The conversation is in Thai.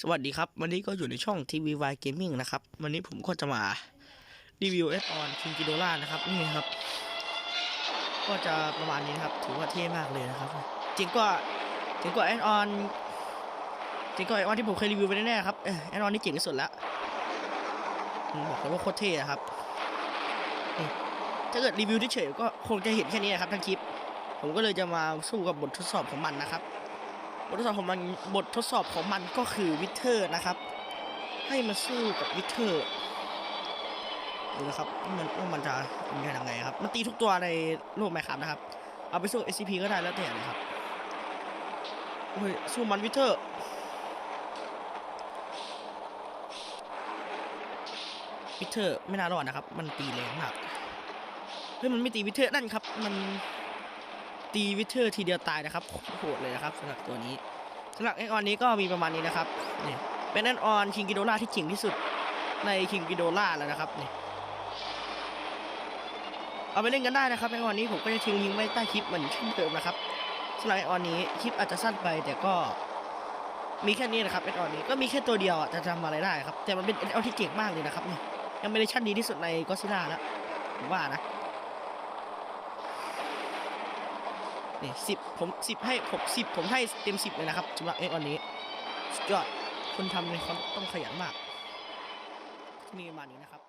สวัสดีครับ วันนี้ก็อยู่ในช่อง TVY Gaming นะครับ วันนี้ผมก็จะมารีวิวเอสออนคิงกิโดล่านะครับ นี่ครับ ก็จะประมาณนี้ครับ ถือว่าเท่มากเลยนะครับ จริงก็จริงก็แอดออนจริงก็แอดออนที่ผมเคยรีวิวไปแน่ๆครับเออแอดออนนี่เจ๋งที่สุดแล้วอืมบอกเลยว่าโคตรเท่อะครับถ้าเกิดรีวิวเฉยๆก็คงจะเห็นแค่นี้นะครับทั้งคลิป ผมก็เลยจะมาสู้กับบททดสอบของมันนะครับ บททดสอบของมันบททดสอบของมันก็คือวิเทอร์นะครับ ให้มาสู้กับวิเทอร์ดูนะครับว่ามันว่ามันจะเป็นยังไงครับ มันตีทุกตัวในโลกไมครับนะครับ เอาไปสู้ SCP ก็ได้แล้วแต่เลยครับโอ้ยสู้มันวิเทอร์วิเทอร์ไม่น่ารอดนะครับ มันตีแรงมากเฮ้ยมันไม่ตีวิเทอร์นั่นครับ มัน ตีวิเทอร์ทีเดียวตายนะครับโหดเลยนะครับสำหรับตัวนี้สำหรับแอนออนนี้ก็มีประมาณนี้นะครับนี่เป็นแอนออนคิงกิโดล่าที่เจ๋งที่สุดในคิงกิโดล่าแล้วนะครับนี่เอาไปเล่นกันได้นะครับแอนออนนี้ผมก็จะทิ้งลิงก์ไว้ใต้คลิปเหมือนเช่นเดิมนะครับสำหรับแอนออนนี้คลิปอาจจะสั้นไปแต่ก็มีแค่นี้นะครับแอนออนนี้ก็มีแค่ตัวเดียวอะจะทำอะไรได้ครับแต่มันเป็นแอนออนที่เจ๋งมากเลยนะครับนี่ยังไม่ได้ชั่นดีที่สุดในก็ซิล่าแล้วผมว่านะ นี่สิบผมสิบให้ผมสิบผมให้เต็มสิบเลยนะครับสำหรับเอ็กอันนี้สุดยอดคนทำเลยเขาต้องขยันมากมีประมาณนี้นะครับ